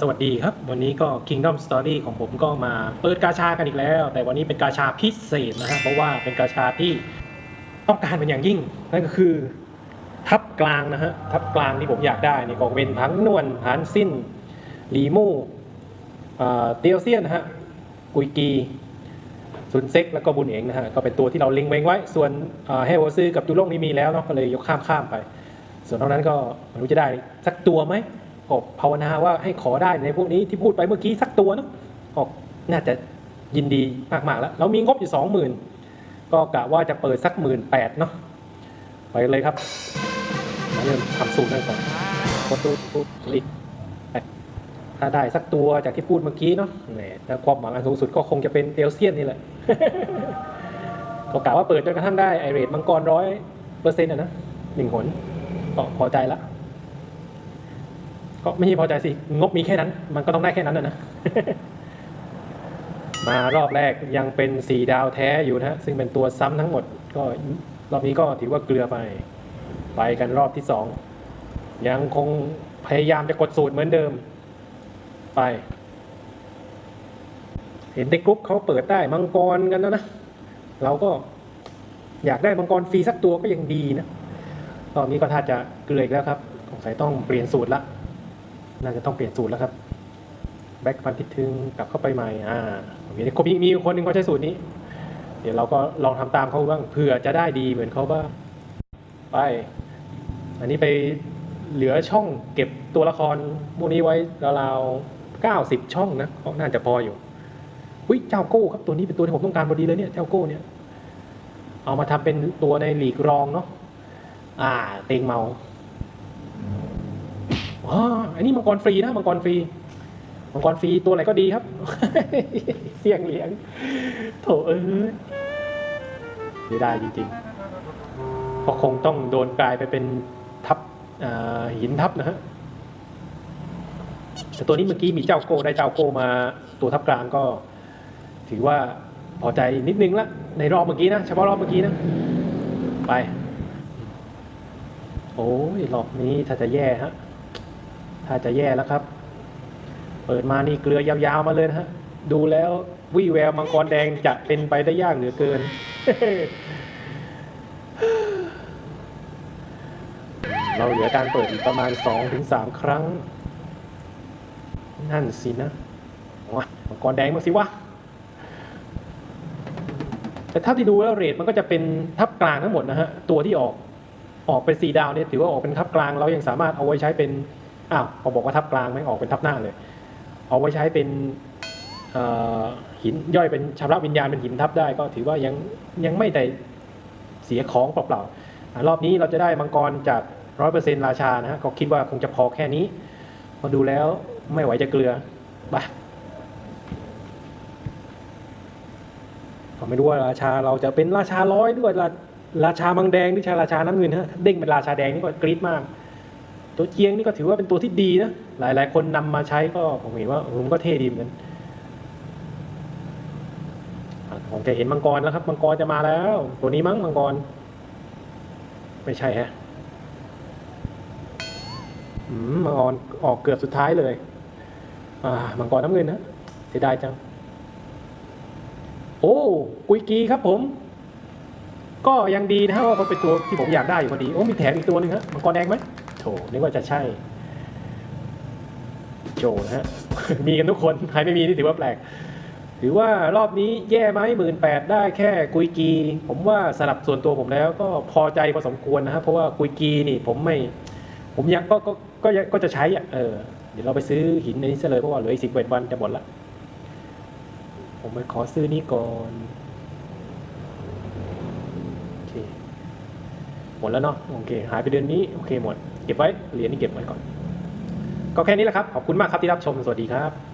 สวัสดีครับ วันนี้ก็ Kingdom Story ของผมก็มาเปิดกาชากันอีกแล้ว แต่วันนี้เป็นกาชาพิเศษนะฮะเพราะว่าเป็นกาชาที่ต้องการเป็นอย่างยิ่ง นั่นก็คือ ทับกลางนะฮะทับกลางที่ผมอยากได้นี่ก็เป็นทั้งนวลหานสิ้นลีมู่เตียวเซียนนะฮะกุยกีซุนเซ็กแล้วก็บุญเองนะฮะก็เป็นตัวที่เราเล็งเวงไว้ ส่วนเฮโวซื้อกับจูโล่งนี่มีแล้วเนาะก็เลยยกข้ามข้ามไป ส่วนนอกนั้นก็ไม่รู้จะได้สักตัวไหม ก็ภาวนาว่าให้ขอได้ในพวกนี้ที่พูดไปเมื่อกี้สักตัวเนอะก็น่าจะยินดีมากๆแล้ว เรามีงบอยู่สองหมื่นก็กะว่าจะเปิดสักหมื่นแปดเนาะไปเลยครับมาเริ่มทำสูตรกันก่อนกดตู้ตู้ลิกถ้าได้สักตัวจากที่พูดเมื่อกี้เนาะแหมแต่ความหวังอันสูงสุดก็คงจะเป็นเตลเซียนนี่แหละก็กะว่าเปิดจนกระทั่งได้ไอเรทมังกรร้อยเปอร์เซ็นต์อะนะหนึ่งหนก็พอใจละ ก็ไม่ใช่พอใจสิ งบมีแค่นั้น มันก็ต้องได้แค่นั้นนะนะ มารอบแรกยังเป็นสีดาวแท้อยู่นะซึ่งเป็นตัวซ้ำทั้งหมด ก็รอบนี้ก็ถือว่าเกลือไป ไปกันรอบที่สอง ยังคงพยายามจะกดสูตรเหมือนเดิม ไป เห็นในกรุ๊ปเขาเปิดได้มังกรกันแล้วนะ เราก็อยากได้มังกรฟรีสักตัวก็ยังดีนะรอบนี้ก็ถ้าจะเกลืออีกแล้วครับสงสัยต้องเปลี่ยนสูตรละ น่าจะต้องเปลี่ยนสูตรแล้วครับแบ็คพันทิดทึงกลับเข้าไปใหม่อ่ามีมีมีคนหนึ่งเขาใช้สูตรนี้ เดี๋ยวเราก็ลองทำตามเขาบ้างเผื่อจะได้ดีเหมือนเขาบ้างไป อันนี้ไปเหลือช่องเก็บตัวละครพวกนี้ไว้ราวๆเก้าสิบช่องนะก็น่าจะพออยู่อุ้ยเจ้าโก้ครับตัวนี้เป็นตัวที่ผมต้องการพอดีเลยเนี่ยเจ้าโก้เนี่ย เอามาทำเป็นตัวในหลีกรองเนาะอ่า เต็งเมา อ๋ออันนี้มังกรฟรีนะมังกรฟรีมังกรฟรีตัวไหนก็ดีครับ เสี่ยงเหลียงโถเอ้ยไม่ได้จริงๆก็คงต้องโดนกลายไปเป็นทับหินทับนะฮะแต่ตัวนี้เมื่อกี้มีเจ้าโก้ได้เจ้าโก้มาตัวทับกลางก็ ถือว่าพอใจนิดนึงละในรอบเมื่อกี้นะเฉพาะรอบเมื่อกี้นะ ไป โอ้ยรอบนี้ถ้าจะแย่ฮะ ถ้าจะแย่แล้วครับ เปิดมานี่เกลือยาวๆมาเลยนะฮะ ดูแล้ววิแววมังกรแดงจะเป็นไปได้ยากเหลือเกิน เราเหลือการเปิดอีกประมาณ 2-3ถึงครั้ง นั่นสินะมังกรแดงมาสิวะแต่ถ้าที่ดูแล้วเรทมันก็จะเป็นทับกลางทั้งหมดนะฮะ ตัวที่ออกออกเป็นสีดาวเนี่ยถือว่าออกเป็นทับกลาง เรายังสามารถเอาไว้ใช้เป็น อ้าวพอบอกว่าทับกลางไม่ออกเป็นทับหน้าเลย เอาไว้ใช้เป็นหินย่อยเป็นชำระวิญญาณเป็นหินทับได้ ก็ถือว่ายังยังไม่ได้เสียของเปล่าๆรอบนี้เราจะได้มังกรจากร้อยเปอร์เซ็นต์ราชานะฮะก็คิดว่าคงจะพอแค่นี้พอดูแล้วไม่ไหวจะเกลือไปก็ไม่รู้ว่าราชาเราจะเป็นราชาร้อยด้วยราราชามังแดงหรือชาราชาน้ำเงินฮะเด้งเป็นราชาแดงนี่ก็กรี๊ดมาก ตัวเจียงนี่ก็ถือว่าเป็นตัวที่ดีนะ หลาย ๆ คนนำมาใช้ก็ผมเห็นว่าผมก็เท่ดีเหมือนกันอะผมจะเห็นมังกรแล้วครับมังกรจะมาแล้ว ตัวนี้มั้งมังกร ไม่ใช่ฮะมังกรออกเกือบสุดท้ายเลย อ่า มังกรน้ำเงินนะเสียดายจัง โอ้กุยกีครับผม ก็ยังดีนะฮะว่าเขาเป็นตัวที่ผมอยากได้อยู่พอดี โอ้มีแถมอีกตัวหนึงฮะมังกรแดงไหม ถนึกว่าจะใช่ โจนะฮะ มีกันทุกคน ใครไม่มีนี่ถือว่าแปลก ถือว่ารอบนี้แย่ไหมหมื่นแปดได้แค่กุยกี ผมว่าสำหรับส่วนตัวผมแล้วก็พอใจพอสมควรนะครับเพราะว่ากุยกีนี่ผมไม่ ผมยากก็ก็ก็ก็ก็จะใช้อะเออเดี๋ยวเราไปซื้อหินในนี้ซะเลยเพราะว่าเหลืออีกสิบเอ็ดวันจะหมดละผมไปขอซื้อนี้ก่อนโอเคหมดแล้วเนาะโอเค หายไปเดือนนี้ โอเคหมด เก็บไว้เหรียญนี้เก็บไว้ก่อน ก็แค่นี้แหละครับ ขอบคุณมากครับที่รับชม สวัสดีครับ